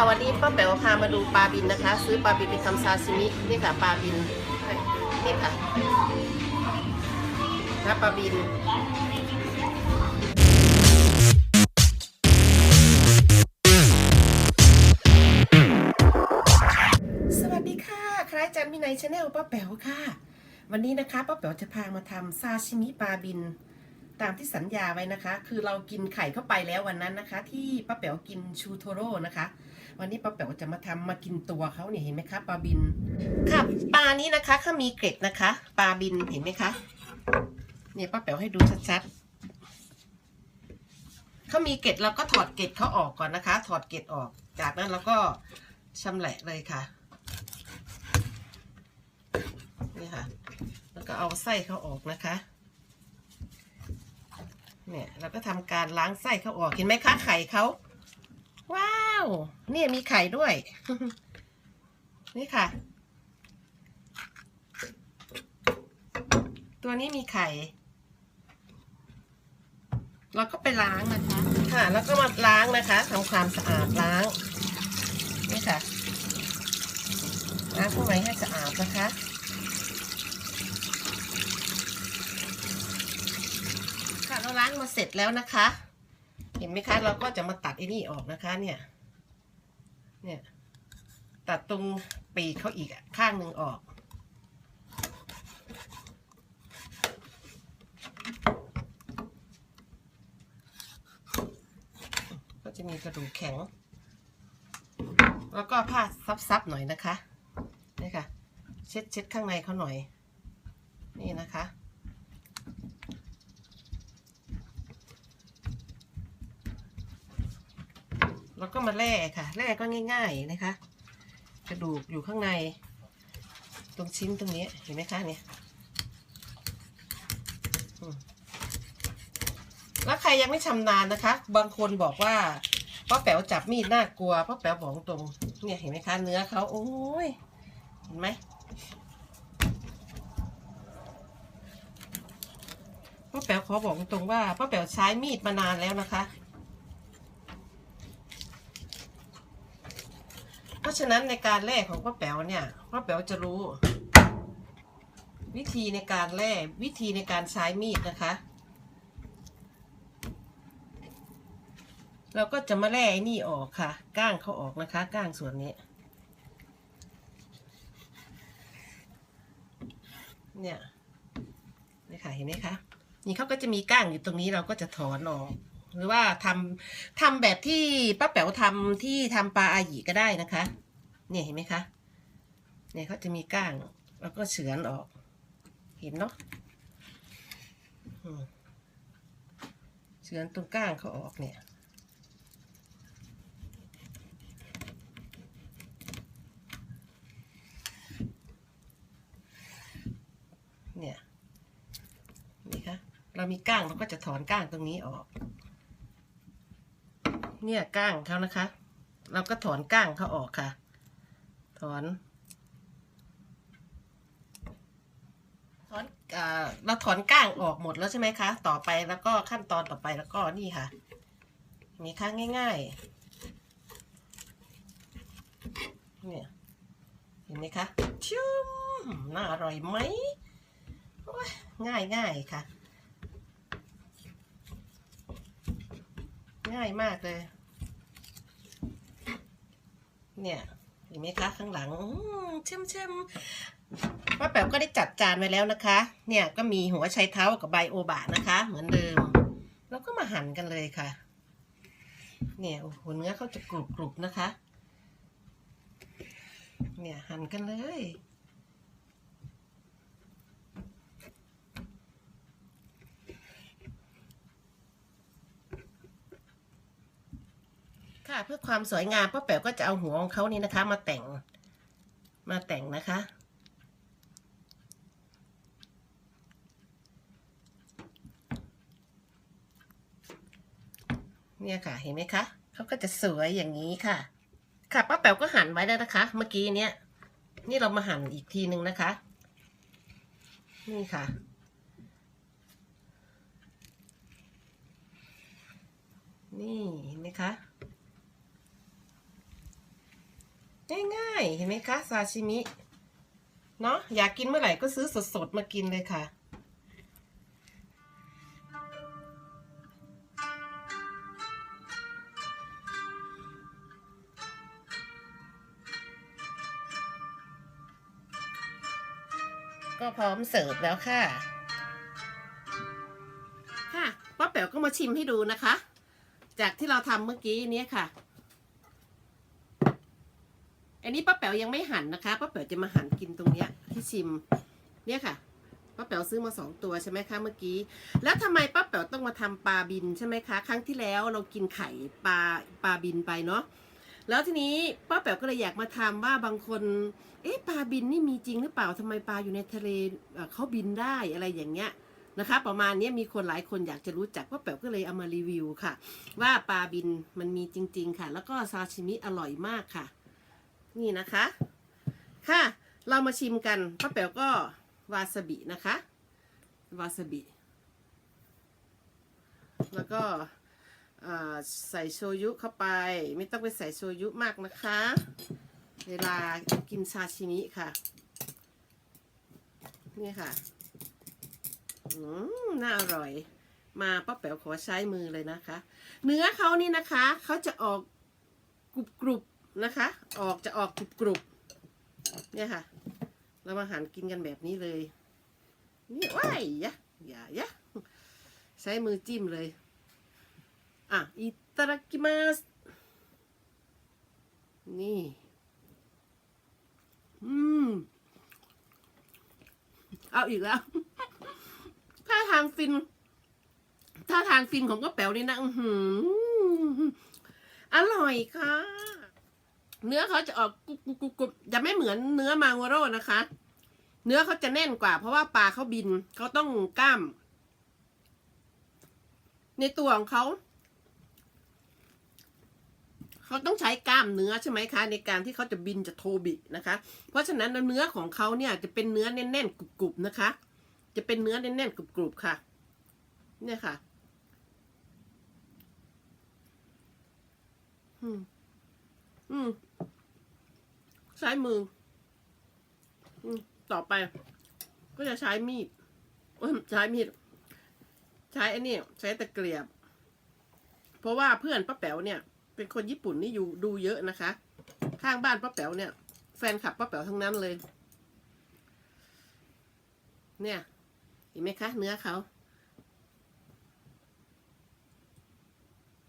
ค่ะวันนี้ป้าแป๋วพามาดูปลาบินนะคะ ซื้อปลาบินไปทำซาซิมินี่ค่ะปลาบินนี่ค่ะนะปลาบินสวัสดีค่ะคล้ายจันมินัยชาแนลป้าแป๋วค่ะ วันนี้นะคะป้าแป๋วจะพามาทำซาชิมิปลาบินตามที่สัญญาไว้นะคะ คือเรากินไข่เข้าไปแล้ววันนั้นนะคะ ที่ป้าแป๋วกินชูโทโร่นะคะ วันนี้ป้าแป๋วจะมาทำมากินตัวเขาเนี่ยเห็นไหมคะปลาบิน ค่ะปลานี้นะคะเขามีเกล็ดนะคะปลาบินเห็นไหมคะเนี่ยป้าแป๋วให้ดูชัดๆเขามีเกล็ดเราก็ถอดเกล็ดเขาออกก่อนนะคะ ถอดเกล็ดออก จากนั้นเราก็ชำแหละเลยค่ะนี่ค่ะ แล้วก็เอาไส้เขาออกนะคะเนี่ยเราก็ทำการล้างไส้เขาออกเห็นไหมคะไข่เขาว้า นี่ยมีไข่ด้วย นี่ค่ะ ตัวนี้มีไข่ เราก็ไปล้างนะคะ ค่ะ แล้วก็มาล้างนะคะทำความสะอาดล้าง นี่ค่ะ ล้างพวกไหนให้สะอาดนะคะค่ะเราล้างมาเสร็จแล้วนะคะ เห็นไหมคะ เราก็จะมาตัดไอ้นี่ออกนะคะเนี่ย เนี่ยตัดตรงปีกเขาอีกข้างหนึ่งออก ก็จะมีกระดูกแข็ง แล้วก็ผ้าซับๆหน่อยนะคะนี่ค่ะ เช็ดเช็ดข้างในเขาหน่อย นี่นะคะ แล้วก็มาแล่ค่ะแล่ก็ง่ายๆนะคะ กระดูกอยู่ข้างใน ตรงชิ้นตรงนี้เห็นไหมคะเนี่ยแล้วใครยังไม่ชำนาญนะคะ บางคนบอกว่าป้าแป๋วจับมีดน่ากลัวป้าแป๋วบอกตรงเนี่ยเห็นไหมคะเนื้อเขาโอ้ยเห็นไหมป้าแป๋วขอบอกตรงว่าป้าแป๋วใช้มีดมานานแล้วนะคะ เพราะฉะนั้นในการแล่ของป้าแป๋วเนี่ยป้าแป๋วจะรู้ วิธีในการแล่วิธีในการใช้มีดนะคะ เราก็จะมาแล่นี่ออกค่ะ ก้างเขาออกนะคะ ก้างส่วนนี้ เนี่ยนี่ค่ะเห็นไหมคะนี่เขาก็จะมีก้างอยู่ตรงนี้เราก็จะถอนออกหรือว่าทำทำแบบที่ป้าแป๋วทำที่ทำปลาอาหยีก็ได้นะคะ เนี่ยเห็นไหมคะ เนี่ยเขาจะมีก้างแล้วก็เฉือนออก เห็นเนาะเฉือนตรงก้างเขาออกเนี่ย เนี่ยนี่คะเรามีก้างเราก็จะถอนก้างตรงนี้ออก เนี่ยก้างเขานะคะ เราก็ถอนก้างเขาออกค่ะ ถอน ถอนเอ่อเราถอนก้างออกหมดแล้วใช่ไหมคะ ต่อไปแล้วก็ขั้นตอนต่อไปแล้วก็นี่ค่ะ มีค่าง่ายๆ เนี่ย เห็นไหมคะชิมน่าอร่อยไหม ง่ายง่ายๆค่ะ ง่ายมากเลย เนี่ย เห็นไหมคะข้างหลังเชื่อมเชื่อมป้าแป๋วก็ได้จัดจานไว้แล้วนะคะ เนี่ยก็มีหัวไชเท้ากับใบโอบะนะคะ เหมือนเดิม แล้วก็มาหั่นกันเลยค่ะ เนี่ยโอ้โหเนื้อเขาจะกรุบกรุบๆนะคะ เนี่ยหั่นกันเลย เพื่อความสวยงามป้าแป๋วก็จะเอาหัวของเขานี่นะคะ มาแต่งมาแต่งนะคะ เนี่ยค่ะเห็นไหมคะเขาก็จะสวยอย่างนี้ค่ะ ค่ะป้าแป๋วก็หั่นไว้แล้วนะคะ เมื่อกี้เนี้ยนี่เรามาหั่นอีกทีหนึ่งนะคะ นี่ค่ะนี่เห็นไหมคะ ง่ายๆเห็นไหมคะซาชิมิเนาะอยากกินเมื่อไหร่ก็ซื้อสดๆมากินเลยค่ะ ก็พร้อมเสิร์ฟแล้วค่ะ ค่ะป้าแป๋วก็มาชิมให้ดูนะคะ จากที่เราทำเมื่อกี้นี้ค่ะ อันนี้ป้าแป๋วยังไม่หั่นนะคะป้าแป๋วจะมาหั่นกินตรงเนี้ยที่ชิม เนี่ยค่ะป้าแป๋วซื้อมาสองตัวใช่ไหมคะเมื่อกี้ แล้วทำไมป้าแป๋วต้องมาทำปลาบินใช่ไหมคะ ครั้งที่แล้วเรากินไข่ปลาปลาบินไปเนาะแล้วทีนี้ป้าแป๋วก็เลยอยากมาทำว่าบางคน เอ๊ะปลาบินนี่มีจริงหรือเปล่าทำไมปลาอยู่ในทะเลเขาบินได้อะไรอย่างเงี้ยนะคะ ประมาณนี้มีคนหลายคนอยากจะรู้จักป้าแป๋วก็เลยเอามารีวิวค่ะ ว่าปลาบินมันมีจริง ๆ ค่ะ แล้วก็ซาชิมิอร่อยมากค่ะ นี่นะคะ ค่ะ เรามาชิมกันป้าแป๋วก็วาซาบินะคะ วาซาบิ แล้วก็ใส่โชยุเข้าไป ไม่ต้องไปใส่โชยุมากนะคะ เวลากินซาชิมิค่ะ นี่ค่ะ อืมน่าอร่อย มาป้าแป๋วขอใช้มือเลยนะคะ เนื้อเขานี่นะคะ เขาจะออกกรุบกรุบ นะคะ ออกจะออกกรุบกรุบเนี่ยค่ะ เรามาหั่นกินกันแบบนี้เลย นี่ว้ายยะอย่ายะใช้มือจิ้มเลย อะอิตาดากิมัสนี่ อืม เอาอีกแล้ว ถ้าทางฟิน ถ้าทางฟินของก็แป๋วนี่นะอื้อหืออร่อยค่ะ เนื้อเขาจะออกกรุบกรุบกรุบจะไม่เหมือนเนื้อมังโวโร่นะคะ เนื้อเขาจะแน่นกว่า เพราะว่าปลาเขาบินเขาต้องกล้าม ในตัวของเขาเขาต้องใช้กล้ามเนื้อใช่ไหมคะ ในการที่เขาจะบินจะโทบินะคะ เพราะฉะนั้นเนื้อของเขาเนี่ยจะเป็นเนื้อแน่นๆกรุบๆนะคะ จะเป็นเนื้อแน่นๆกรุบๆค่ะ เนี่ยค่ะอืมอืม ใช้มือต่อไป ก็จะใช้มีดใช้มีด ใช้ไอ้นี่ใช้ตะเกียบ เพราะว่าเพื่อนป้าแป๋วเนี่ย เป็นคนญี่ปุ่นนี่อยู่ดูเยอะนะคะ ข้างบ้านป้าแป๋วเนี่ย แฟนคลับป้าแป๋วทั้งนั้นเลย เนี่ยเห็นไหมคะ เนื้อเขา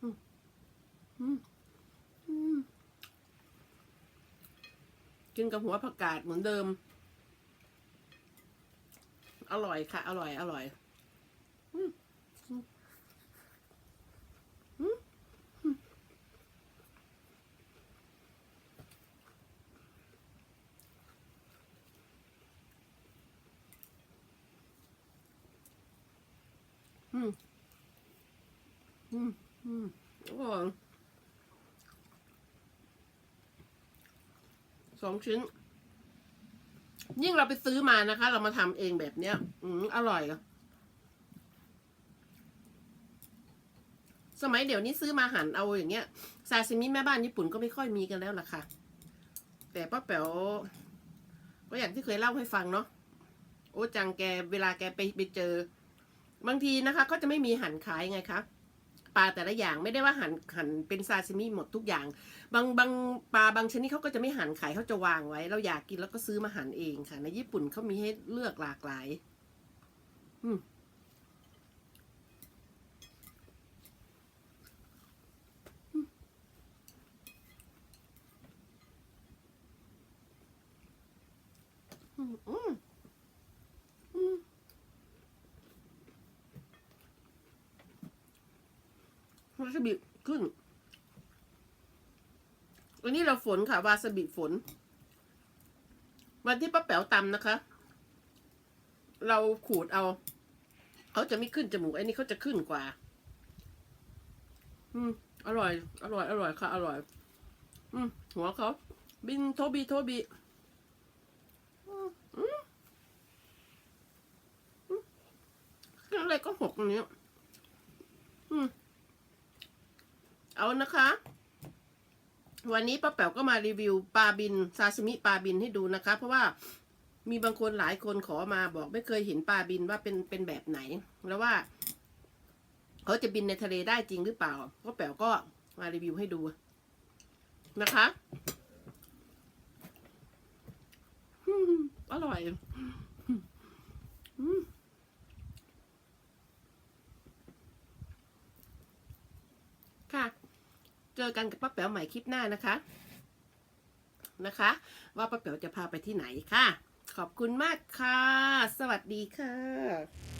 อืมอืมอืม กินกับหัวผักกาดเหมือนเดิม อร่อยค่ะ อร่อย อร่อยอืม อืม อืมอืมอืมอืมอืมอร่อย สองชิ้น ยิ่งเราไปซื้อมานะคะ เรามาทำเองแบบเนี้ย อืมอร่อยอะสมัยเดี๋ยวนี้ซื้อมาหั่นเอาอย่างเงี้ยซาซิมิแม่บ้านญี่ปุ่นก็ไม่ค่อยมีกันแล้วล่ะค่ะ แต่ป้าแป๋วก็อย่างที่เคยเล่าให้ฟังเนาะโอ้จังแกเวลาแกไปไปเจอ บางทีนะคะเขาจะไม่มีหั่นขายไงคะ ปลาแต่ละอย่างไม่ได้ว่าหั่นหั่นเป็นซาซิมิหมดทุกอย่าง บางบางปลาบางชนิดเขาก็จะไม่หั่นขายเขาจะวางไว้ เราอยากกินแล้วก็ซื้อมาหั่นเองค่ะ ในญี่ปุ่นเขามีให้เลือกหลากหลาย อืมอืมอืมอืม วาซาบิขึ้น วันนี้เราฝนค่ะ วาซาบิฝน วันที่ป้าแป๋วตำนะคะ เราขูดเอา เขาจะไม่ขึ้นจมูกไอ้นี่เขาจะขึ้นกว่า อืม อร่อย อร่อย อร่อยค่ะ อร่อย อืม หัวเขา บินโทบีโทบีอืมอืมอะไรก็หกอันนี้อืม เอานะคะ วันนี้ป้าแป๋วก็มารีวิวปลาบินซาชิมิปลาบินให้ดูนะคะ เพราะว่ามีบางคนหลายคนขอมาบอกไม่เคยเห็นปลาบินว่าเป็นเป็นแบบไหน แล้วว่า เขาจะบินในทะเลได้จริงหรือเปล่าป้าแป๋วก็มารีวิวให้ดูนะคะอร่อยอมค่ะ เจ อกันกับป้าแป๋วใหม่คลิปหน้านะคะนะคะ ว่าป้าแป๋วจะพาไปที่ไหนค่ะ ขอบคุณมากค่ะ สวัสดีค่ะ